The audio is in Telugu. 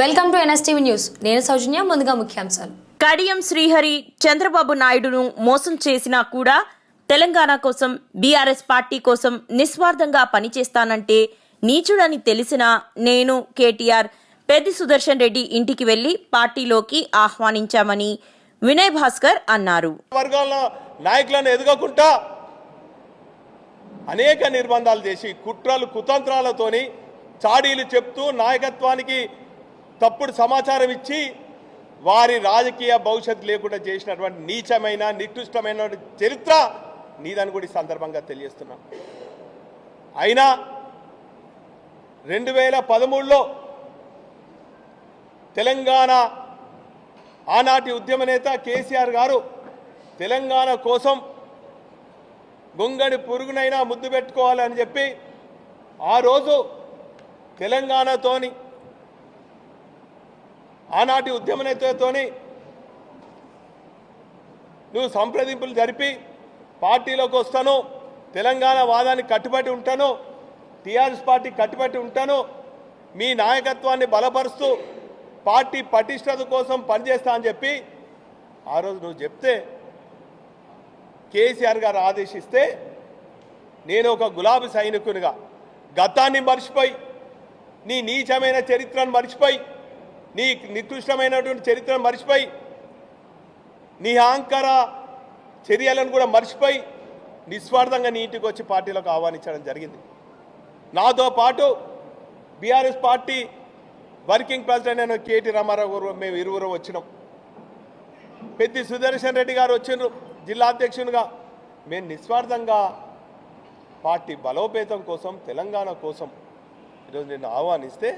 Welcome to NSTV news. నేను సౌజన్య ముందుగా ముఖ్యాంశాలు. కడియం శ్రీహరి చంద్రబాబు నాయుడును మోసం చేసినా కూడా తెలంగాణ కోసం బీఆర్ఎస్ పార్టీ కోసం నిస్వార్థంగా పనిచేస్తానంటే నీచుడని తెలిసినా నేను కేటీఆర్ పెద్ది సుదర్శన్ రెడ్డి ఇంటికి వెళ్ళి పార్టీలోకి ఆహ్వానించామని వినయ్ భాస్కర్ అన్నారు. వర్గాల నాయకులను ఎదగకుండా అనేక నిర్బంధాలు చేసి కుట్రలు కుతంత్రాలతోని చాడీలు చెప్తూ నాయకత్వానికి తప్పుడు సమాచారం ఇచ్చి వారి రాజకీయ భవిష్యత్తు లేకుండా చేసినటువంటి నీచమైన నికృష్టమైన చరిత్ర నీదని కూడా ఈ సందర్భంగా తెలియజేస్తున్నాం. అయినా రెండు వేల పదమూడులో తెలంగాణ ఆనాటి ఉద్యమ నేత కేసీఆర్ గారు తెలంగాణ కోసం గొంగడి పురుగునైనా ముద్దు పెట్టుకోవాలని చెప్పి ఆ రోజు తెలంగాణతోని ఆనాటి ఉద్యమ నేతతోని నువ్వు సంప్రదింపులు జరిపి పార్టీలోకి వస్తాను తెలంగాణ వాదానికి కట్టుబడి ఉంటాను టీఆర్ఎస్ పార్టీ కట్టుబడి ఉంటాను మీ నాయకత్వాన్ని బలపరుస్తూ పార్టీ పటిష్టత కోసం పనిచేస్తా అని చెప్పి ఆ రోజు నువ్వు చెప్తే కేసీఆర్ గారు ఆదేశిస్తే నేను ఒక గులాబీ సైనికునిగా. గతాన్ని మర్చిపోయి నీ నీచమైన చరిత్రను మర్చిపోయి నీ నికృష్టమైనటువంటి చరిత్రను మర్చిపోయి నీ అహంకార చర్యలను కూడా మర్చిపోయి నిస్వార్థంగా నీ ఇంటికి వచ్చి పార్టీలోకి ఆహ్వానించడం జరిగింది. నాతో పాటు బీఆర్ఎస్ పార్టీ వర్కింగ్ ప్రెసిడెంట్ అయిన కేటీ రామారావు గారు మేము ఇరువురు వచ్చినాం. పెద్ది సుదర్శన్ రెడ్డి గారు వచ్చిండ్రు జిల్లా అధ్యక్షునిగా. మేము నిస్వార్థంగా పార్టీ బలోపేతం కోసం తెలంగాణ కోసం ఈరోజు నేను ఆహ్వానిస్తే